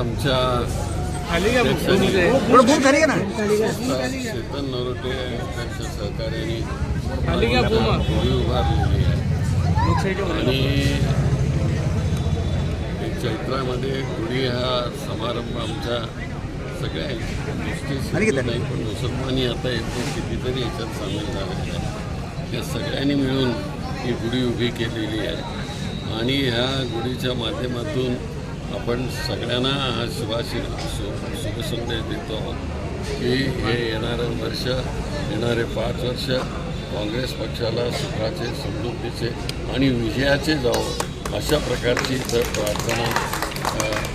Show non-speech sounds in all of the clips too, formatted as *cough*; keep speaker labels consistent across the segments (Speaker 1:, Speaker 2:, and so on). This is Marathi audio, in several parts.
Speaker 1: आमच्या चेतन नरोटे त्यांच्या सहकार्याने. होळी उभारलेली आहे. आणि चैत्रामध्ये होळी हा समारंभ आमच्या सगळ्या. नाही पण मुसलमानी आता येते कितीतरी याच्यात सामील झालेले आहे या सगळ्यांनी मिळून ही गुढी उभी केलेली आहे. आणि ह्या गुढीच्या माध्यमातून आपण सगळ्यांना हा शुभाशी शु शुभसंदेश देतो आहोत की हे येणारं वर्ष येणारे पाच वर्ष काँग्रेस पक्षाला सुखाचे समृद्धीचे आणि विजयाचे जावं अशा प्रकारची इथं प्रार्थना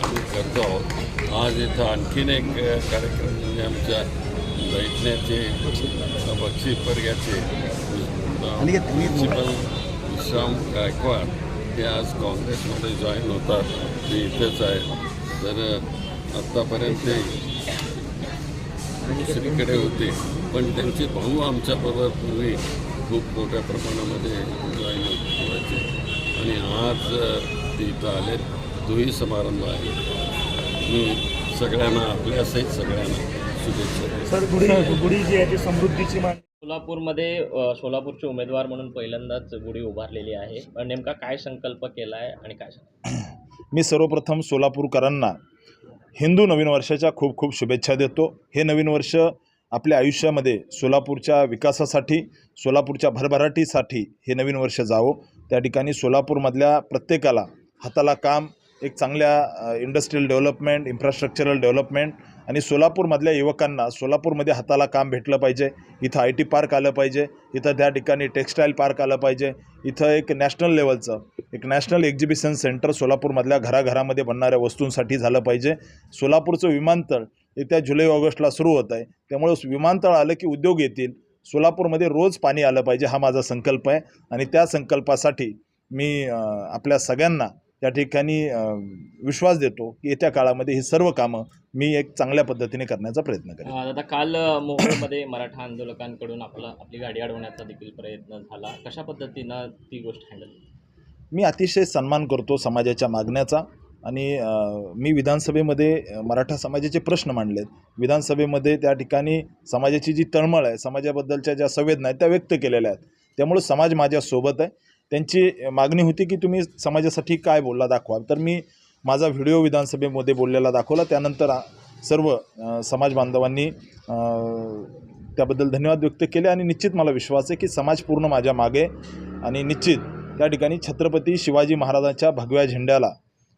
Speaker 1: आम्ही करतो आहोत. आज इथं आणखीन एक कार्यक्रम म्हणजे आमच्या दैठण्याचे अ, बक्षी पर्याचे प्रिन्सिपल विश्राम गायकवाड ते आज काँग्रेसमध्ये जॉईन होतात ते इथेच आहे. तर आत्तापर्यंत ते दुसरीकडे होते. पण त्यांचे भाऊ आमच्याबरोबर पूर्वी खूप मोठ्या प्रमाणामध्ये जॉईन व्हायचे. आणि आज ते इथं आले. तोही समारंभ आहे. मी सगळ्यांना आपल्यासहित सगळ्यांना शुभेच्छा
Speaker 2: सर गुढी गुढी जी आहे ती समृद्धीची मान
Speaker 3: सोलापूरमध्ये सोलापूरचे उमेदवार म्हणून पहिल्यांदाच गुढी उभारलेली आहे. पण नेमका काय संकल्प केला आहे आणि काय *clears throat*
Speaker 2: मी सर्वप्रथम सोलापूरकरांना हिंदू नवीन वर्षाच्या खूप खूप शुभेच्छा देतो. हे नवीन वर्ष आपल्या आयुष्यामध्ये सोलापूरच्या विकासासाठी सोलापूरच्या भरभराटीसाठी हे नवीन वर्ष जावो. त्या ठिकाणी सोलापूरमधल्या प्रत्येकाला हाताला काम एक चांगल्या इंडस्ट्रियल डेव्हलपमेंट इन्फ्रास्ट्रक्चरल डेव्हलपमेंट आणि सोलापूरमधल्या युवकांना सोलापूरमध्ये हाताला काम भेटलं पाहिजे. इथं आय टी पार्क आलं पाहिजे. इथं त्या ठिकाणी टेक्स्टाईल पार्क आलं पाहिजे. इथं एक नॅशनल लेवलचं एक नॅशनल एक्झिबिशन सेंटर सोलापूरमधल्या घराघरामध्ये बनणाऱ्या वस्तूंसाठी झालं पाहिजे. सोलापूरचं विमानतळ येत्या जुलै ऑगस्टला सुरू होत आहे. त्यामुळं विमानतळ आलं की उद्योग येतील. सोलापूरमध्ये रोज पाणी आलं पाहिजे हा माझा संकल्प आहे. आणि त्या संकल्पासाठी मी आपल्या सगळ्यांना त्या ठिकाणी विश्वास देतो की येत्या काळामध्ये ही सर्व कामं मी एक चांगल्या पद्धतीने करण्याचा प्रयत्न करेन.
Speaker 3: आता काल मोहोळमध्ये मराठा आंदोलकांकडून आपला आपली गाडी अडवण्याचा देखील प्रयत्न झाला. कशा पद्धतीनं ती गोष्ट हँडल
Speaker 2: मी अतिशय सन्मान करतो समाजाच्या मागण्याचा आणि मी विधानसभेमध्ये मराठा समाजाचे प्रश्न मांडलेत. विधानसभेमध्ये त्या ठिकाणी समाजाची जी तळमळ आहे समाजाबद्दलच्या ज्या संवेदना आहेत त्या व्यक्त केलेल्या आहेत. त्यामुळे समाज माझ्यासोबत आहे. त्यांची मागणी होती की तुम्ही समाजासाठी काय बोलला दाखवा तर मी माझा व्हिडिओ विधानसभेमध्ये बोललेला दाखवला. त्यानंतर सर्व समाज बांधवांनी त्याबद्दल धन्यवाद व्यक्त केले आणि निश्चित मला विश्वास आहे की समाज पूर्ण माझ्या मागे आणि निश्चित त्या ठिकाणी छत्रपती शिवाजी महाराजांच्या भगव्या झेंड्याला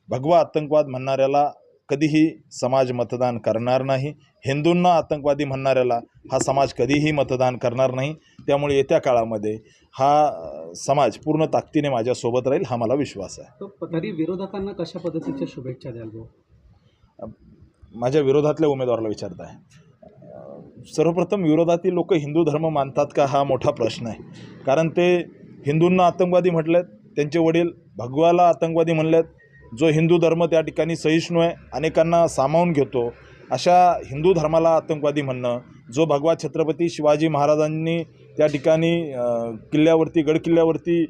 Speaker 2: भगवा आतंकवाद म्हणणाऱ्याला कधीही समाज मतदान करणार नाही. हिंदूंना आतंकवादी म्हणणाऱ्याला हा समाज कधीही मतदान करणार नाही. त्यामुळे येत्या काळामध्ये हा समाज पूर्ण ताकदीने माझ्यासोबत राहील हा मला विश्वास आहे.
Speaker 4: तर विरोधकांना कशा पद्धतीच्या शुभेच्छा द्याल भाऊ
Speaker 2: माझ्या विरोधातल्या उमेदवाराला विचारत आहे सर्वप्रथम विरोधातील लोक हिंदू धर्म मानतात का हा मोठा प्रश्न आहे. कारण ते हिंदूंना आतंकवादी म्हटलेत त्यांचे वडील भगवाला आतंकवादी म्हणलेत जो हिंदू धर्म त्या ठिकाणी सहिष्णू आहे अनेकांना सामावून घेतो. अशा हिंदू धर्माला आतंकवादी म्हणणं जो भगवा छत्रपती शिवाजी महाराजांनी त्या ठिकाणी किल्ल्यावरती गडकिल्ल्यावरती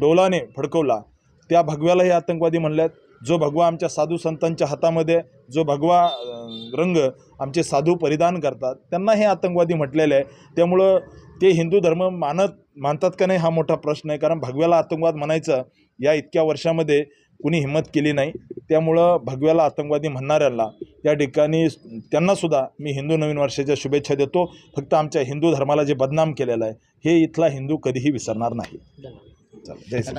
Speaker 2: डोलाने फडकवला त्या भगव्यालाही आतंकवादी म्हणल्यात. जो भगवा आमच्या साधू संतांच्या हातामध्ये जो भगवा रंग आमचे साधू परिधान करतात त्यांना हे आतंकवादी म्हटलेले आहे. त्यामुळं ते हिंदू धर्म मानत मानतात का नाही हा मोठा प्रश्न आहे. कारण भगव्याला आतंकवाद म्हणायचं या इतक्या वर्षामध्ये कुणी हिंमत केली नाही. त्यामुळं भगव्याला आतंकवादी म्हणणाऱ्यांना त्या ठिकाणी त्यांनासुद्धा मी हिंदू नवीन वर्षाच्या शुभेच्छा देतो. फक्त आमच्या हिंदू धर्माला जे बदनाम केलेलं आहे हे इथला हिंदू कधीही विसरणार नाही. चला जय श्री